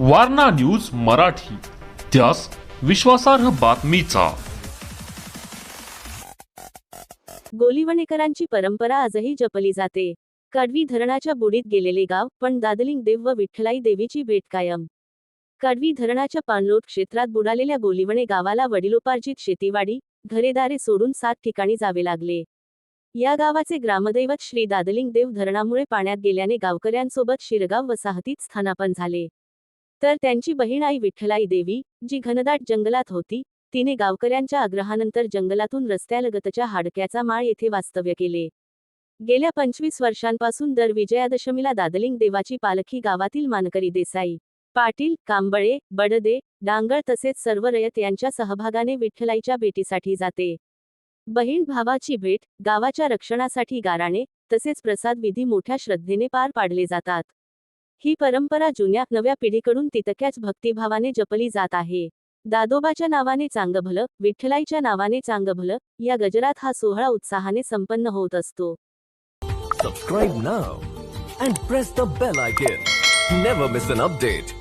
Warna news Marathi त्यास विश्वासार्ह बातमीचा. गोलीवणेकरांची परंपरा आजही जपली जाते. कडवी धरणाच्या बुडीत गेलेले गाव पण दादलिंग देव व विठ्ठलाई देवीची भेट कायम. कडवी धरणाच्या पाणलोट क्षेत्रात बुडालेल्या गोलीवणे गावाला वडिलोपार्जित शेतीवाडी घरेदारे सोडून सात ठिकाणी जावे लागले. या गावाचे ग्रामदैवत श्री दादलिंग देव धरणामुळे पाण्यात गेल्याने गावकऱ्यांसोबत शिरगाव वसाहतीत स्थानापन झाले. तर त्यांची बहीण आई विठ्ठलाई देवी जी घनदाट जंगलात होती तिने गावकऱ्यांच्या आग्रहानंतर जंगलातून रस्त्यालगतच्या हाडक्याचा माळ येथे वास्तव्य केले. गेल्या पंचवीस वर्षांपासून दर विजयादशमीला दादलिंग देवाची पालखी गावातील मानकरी देसाई पाटील कांबळे बडदे डांगळ तसेच सर्व रयत यांच्या सहभागाने विठ्ठलाईच्या भेटीसाठी जाते. बहीण भावाची भेट गावाच्या रक्षणासाठी गाराणे तसेच प्रसाद विधी मोठ्या श्रद्धेने पार पाडले जातात. ही परंपरा जुन्या नव्या पिढीकडून तितक्याच भक्तिभावाने जपली जात आहे. दादोबाच्या नावाने चांगभलं विठ्ठलाईच्या नावाने चांगभलं या गजरात हा सोहळा उत्साहाने संपन्न होत असतो. Subscribe now and press the bell icon never miss an update